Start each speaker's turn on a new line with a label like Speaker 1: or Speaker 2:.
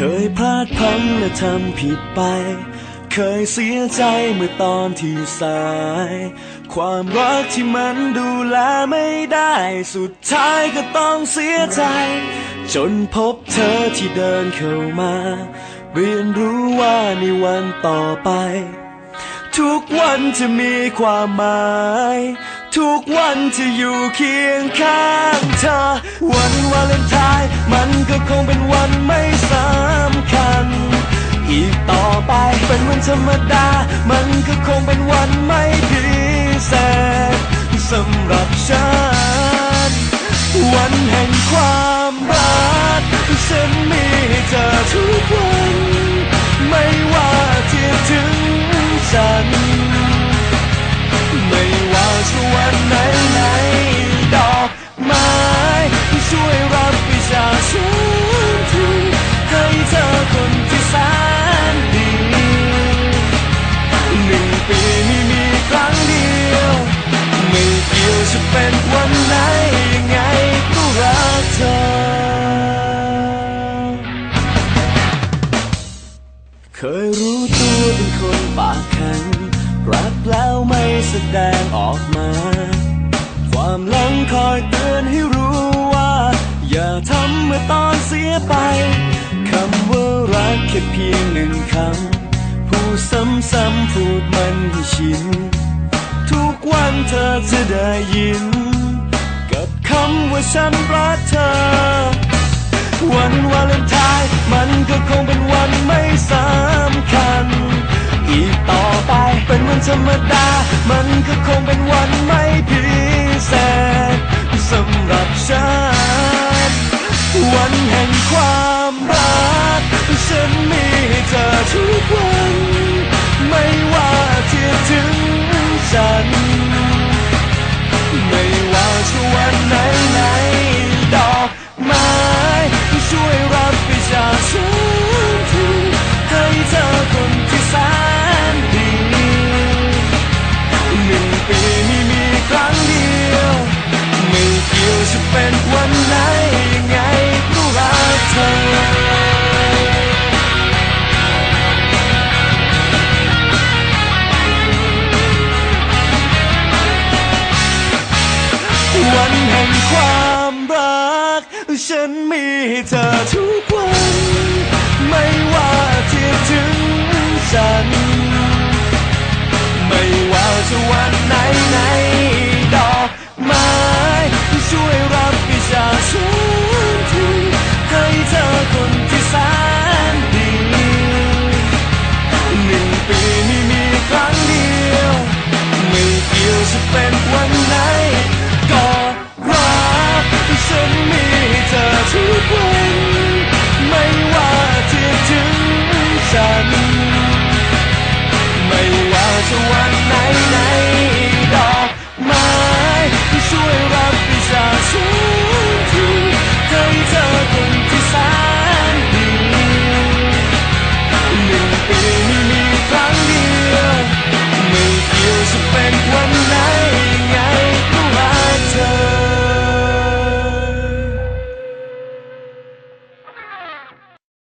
Speaker 1: คยพลาดพลั้งและทำผิดไป เคยเสียใจเมื่อตอนที่สาย ความรักที่มันดูแลไม่ได้ สุดท้ายก็ต้องเสียใจ จนพบเธอที่เดินเข้ามา เรียนรู้ว่าในวันต่อไป ทุกวันจะมีความหมาย ทุกวันจะอยู่เคียงข้างเธอ วันวาเลนไทน์มันก็คงเป็นวันไม่สำคัญ อีกต่อไปเป็นวันธรรมดา มันก็คงเป็นวันไม่พิเศษสำหรับฉัน วันแห่งความรักฉันมีให้เธอทุกวัน เป็นวันไหนยังไงก็รักเธอ เคยรู้ตัวเป็นคนปากแข็งรักแล้วไม่แสดงออกมา ความหลังคอยเตือนให้รู้ว่า อย่าทำเมื่อตอนเสียไปคำว่ารักแค่เพียงหนึ่งคำพูดซ้ำๆพูดมันให้ชิน ทุกวันเธอจะได้ยิน กับคำว่าฉันรักเธอ วันวาเลนไทน์มันก็คงเป็นวันไม่สำคัญ อีกต่อไปเป็นวันธรรมดามัน วันแห่งความรัก ฉันมีให้เธอทุกวัน ไม่ว่าที่ถึงฉัน ไม่ว่าจะวันไหน